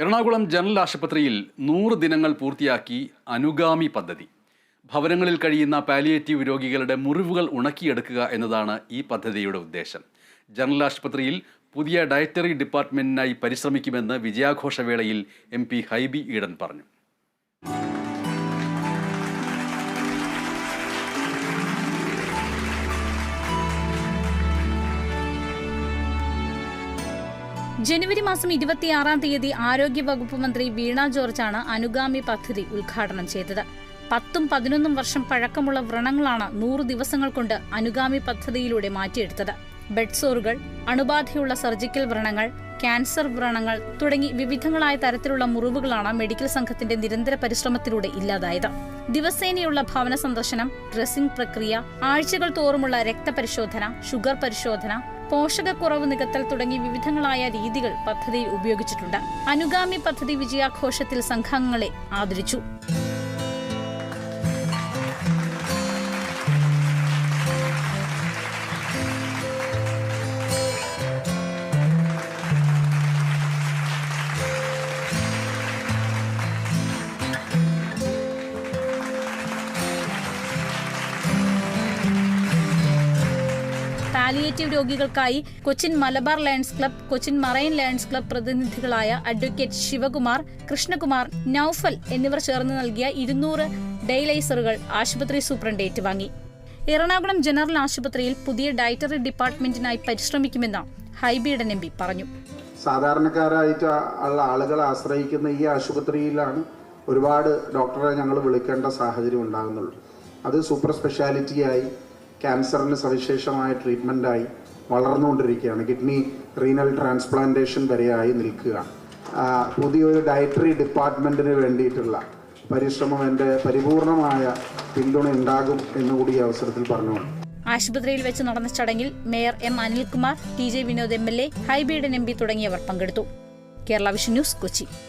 Ernakulam general ആശുപത്രിയിൽ നൂറ് ദിനങ്ങൾ പൂർത്തിയാക്കി അനുഗാമി പദ്ധതി. ഭവനങ്ങളിൽ കഴിയുന്ന പാലിയേറ്റീവ് രോഗികളുടെ മുറിവുകൾ ഉണക്കിയെടുക്കുക എന്നതാണ് ഈ പദ്ധതിയുടെ ഉദ്ദേശം. ജനറൽ ആശുപത്രിയിൽ പുതിയ ഡയറ്ററി ഡിപ്പാർട്ട്മെന്റിനായി പരിശ്രമിക്കുമെന്ന് വിജയാഘോഷവേളയിൽ എം പി ഹൈബി ഈഡൻ പറഞ്ഞു. ജനുവരി മാസം ഇരുപത്തിയാറാം തീയതി ആരോഗ്യവകുപ്പ് മന്ത്രി വീണ ജോർജാണ് അനുഗാമി പദ്ധതി ഉദ്ഘാടനം ചെയ്തത്. പത്തും പതിനൊന്നും വർഷം പഴക്കമുള്ള വ്രണങ്ങളാണ് നൂറ് ദിവസങ്ങൾ കൊണ്ട് അനുഗാമി പദ്ധതിയിലൂടെ മാറ്റിയെടുത്തത്. ബെഡ്സോറുകൾ അണുബാധയുള്ള സർജിക്കൽ വ്രണങ്ങൾ ക്യാൻസർ വ്രണങ്ങൾ തുടങ്ങി വിവിധങ്ങളായ തരത്തിലുള്ള മുറിവുകളാണ് മെഡിക്കൽ സംഘത്തിന്റെ നിരന്തര പരിശ്രമത്തിലൂടെ ഇല്ലാതായത്. ദിവസേനയുള്ള ഭവന സന്ദർശനം ഡ്രസ്സിംഗ് പ്രക്രിയ ആഴ്ചകൾ തോറുമുള്ള രക്തപരിശോധന ഷുഗർ പരിശോധന പോഷകക്കുറവ് നികത്തൽ തുടങ്ങി വിവിധങ്ങളായ രീതികൾ പദ്ധതിയിൽ ഉപയോഗിച്ചിട്ടുണ്ട്. അനുഗാമി പദ്ധതി വിജയാഘോഷത്തിൽ സംഘാംഗങ്ങളെ ആദരിച്ചു. Palliative രോഗികൾക്കായി Cochin Malabar lions club Cochin marine lions club പ്രതിനിധികളായ advocate Sivakumar Krishnakumar Noufal എന്നിവർ ചേർന്ന് നൽകിയ ഇരുന്നൂറ് ഡെയിലൈസറുകൾ ആശുപത്രി സൂപ്രണ്ട് ഏറ്റുവാങ്ങി എറണാകുളം ജനറൽ ആശുപത്രിയിൽ പുതിയ ഡയറ്ററി ഡിപ്പാർട്ട്മെന്റിനായി പരിശ്രമിക്കുമെന്ന് ഹൈബീഡൻ എം പി പറഞ്ഞു. സാധാരണക്കാരായിട്ട് ഉള്ള ആളുകളെ ആശ്രയിക്കുന്ന ഈ ആശുപത്രിയിലാണ് ഒരുപാട് ഡോക്ടറെ ഞങ്ങൾ വിളിക്കേണ്ട സാഹചര്യം ഉണ്ടാകുന്നുള്ളൂ. അത് സൂപ്പർ സ്പെഷ്യാലിറ്റിയായി ക്യാൻസറിന് സവിശേഷമായ ട്രീറ്റ്മെന്റായി വളർന്നുകൊണ്ടിരിക്കുകയാണ്. കിഡ്നി റീനൽ ട്രാൻസ്പ്ലാന്റേഷൻ വരെയായി നിൽക്കുക പുതിയൊരു ഡയറ്ററി ഡിപ്പാർട്ട്മെന്റിന് വേണ്ടിയിട്ടുള്ള പരിശ്രമം എന്റെ പരിപൂർണമായ പിന്തുണ ഉണ്ടാകും എന്നുകൂടി ഈ അവസരത്തിൽ പറഞ്ഞുകൊണ്ട് ആശുപത്രിയിൽ വെച്ച് നടന്ന ചടങ്ങിൽ mayor M Anilkumar T J Vinod M L A Hibi Eden M P തുടങ്ങിയവർ പങ്കെടുത്തു. Kerala vision news Kochi.